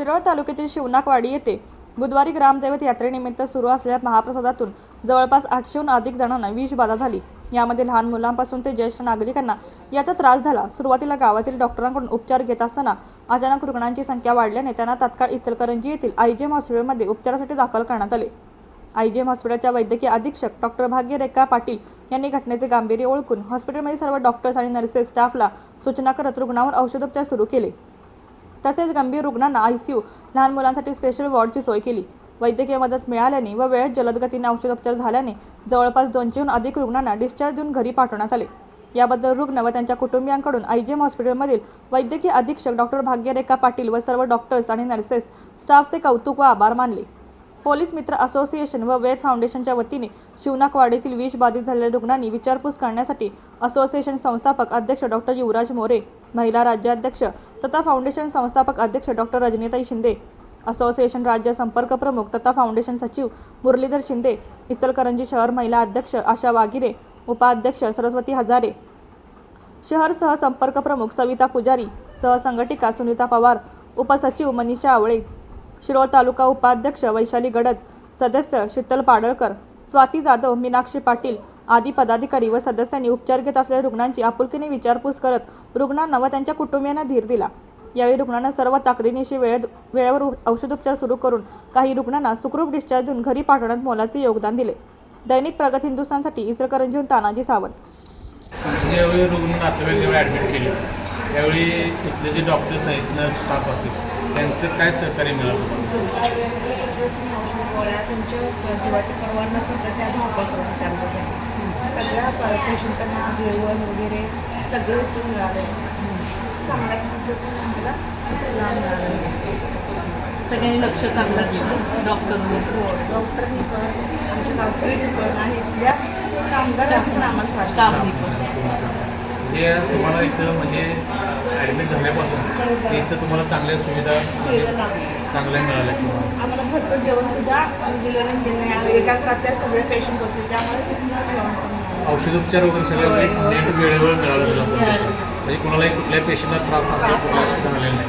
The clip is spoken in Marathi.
तालुक्यातील शिवनाकवाडी येथे बुधवारी ग्रामदैवत यात्रेनिमित्त सुरू असलेल्या महाप्रसादातून जवळपास आठशेहून अधिक जणांना विष बाधा झाली. यामध्ये लहान मुलांपासून ते ज्येष्ठ नागरिकांना याचा त्रास झाला. सुरुवातीला गावातील डॉक्टरांकडून उपचार घेत असताना अचानक रुग्णांची संख्या वाढल्याने त्यांना तात्काळ इचलकरंजी येथील आयजीएम हॉस्पिटलमध्ये उपचारासाठी दाखल करण्यात आले. आयजीएम हॉस्पिटलच्या वैद्यकीय अधीक्षक डॉक्टर भाग्यरेखा पाटील यांनी घटनेचे गांभीर्य ओळखून हॉस्पिटलमध्ये सर्व डॉक्टर्स आणि नर्सेस स्टाफला सूचना करत रुग्णावर औषधोपचार सुरू केले. तसेच गंभीर रुग्णांना आयसीयू लहान मुलांसाठी स्पेशल वॉर्डची सोय केली. वैद्यकीय मदत मिळाल्याने व वेळेत जलदगतीने औषधोपचार झाल्याने जवळपास दोनशेहून अधिक रुग्णांना डिस्चार्ज देऊन घरी पाठवण्यात आले. याबद्दल रुग्ण व त्यांच्या कुटुंबियांकडून आयजीएम हॉस्पिटलमधील वैद्यकीय अधीक्षक डॉक्टर भाग्यरेखा पाटील व सर्व डॉक्टर्स आणि नर्सेस स्टाफचे कौतुक व आभार मानले. पोलीस मित्र असोसिएशन व वेद फाउंडेशनच्या वतीने शिवनाकवाडीतील विष बाधित झालेल्या रुग्णांनी विचारपूस करण्यासाठी असोसिएशन संस्थापक अध्यक्ष डॉक्टर युवराज मोरे महिला राज्याध्यक्ष तथा फाउंडेशन संस्थापक अध्यक्ष डॉक्टर रजनीताई शिंदे असोसिएशन राज्य संपर्क प्रमुख तथा फाउंडेशन सचिव मुरलीधर शिंदे इचलकरंजी शहर महिला अध्यक्ष आशा वागिरे उपाध्यक्ष सरस्वती हजारे शहर सहसंपर्क प्रमुख सविता पुजारी सहसंघटिका सुनीता पवार उपसचिव मनीषा आवळे शिरोळ तालुका उपाध्यक्ष वैशाली गडद सदस्य शीतल पाडळकर स्वाती जाधव मीनाक्षी पाटील आदी पदाधिकारी व सदस्यांनी उपचार घेत असलेल्या रुग्णांची आपुलकीने विचारपूस करत रुग्णांना व त्यांच्या कुटुंबियांना धीर दिला. यावेळी रुग्णांना सर्व ताकदीनिशी वेळेत वेळेवर औषधोपचार सुरू करून काही रुग्णांना सुखरूप डिस्चार्ज देऊन घरी पाठवण्यात मोलाचे योगदान दिले. दैनिक प्रगत हिंदुस्थानसाठी इचलकरंजीहून तानाजी सावंत. ज्यावेळी रुग्ण नातेवाईक ॲडमिट केले. त्यावेळी इथले जे डॉक्टर्स आहेत नर्स स्टाफ असेल त्यांचं काय सहकार्य मिळालं? गोळ्या तुमच्या जीवाची पर्वा न करता त्या धावपळ करत होत्या आमच्यासाठी सगळ्या पेशंटांना जेवण वगैरे सगळे इथून मिळाले चांगल्या पद्धतीने आम्हाला लाभ मिळाला. सगळ्यांनी लक्ष चांगलं दिलं. डॉक्टरने. हो डॉक्टरनी पण आमच्या गावकरी पण आणि इथल्या कामगारांनी पण आम्हाला साथ म्हणजे तुम्हाला इथं म्हणजे ॲडमिट झाल्यापासून इथं तुम्हाला चांगल्या सुविधा चांगल्या मिळाल्या आम्हाला घरचं जेवण सुद्धा दिलं नाही एका घरातल्या सगळे पेशंट होते त्यामुळे. औषधोपचार वगैरे सगळं नीट वेळेवर मिळालं म्हणजे कोणालाही कुठल्याही पेशंटला त्रास असेल कुणाला झालेला नाही.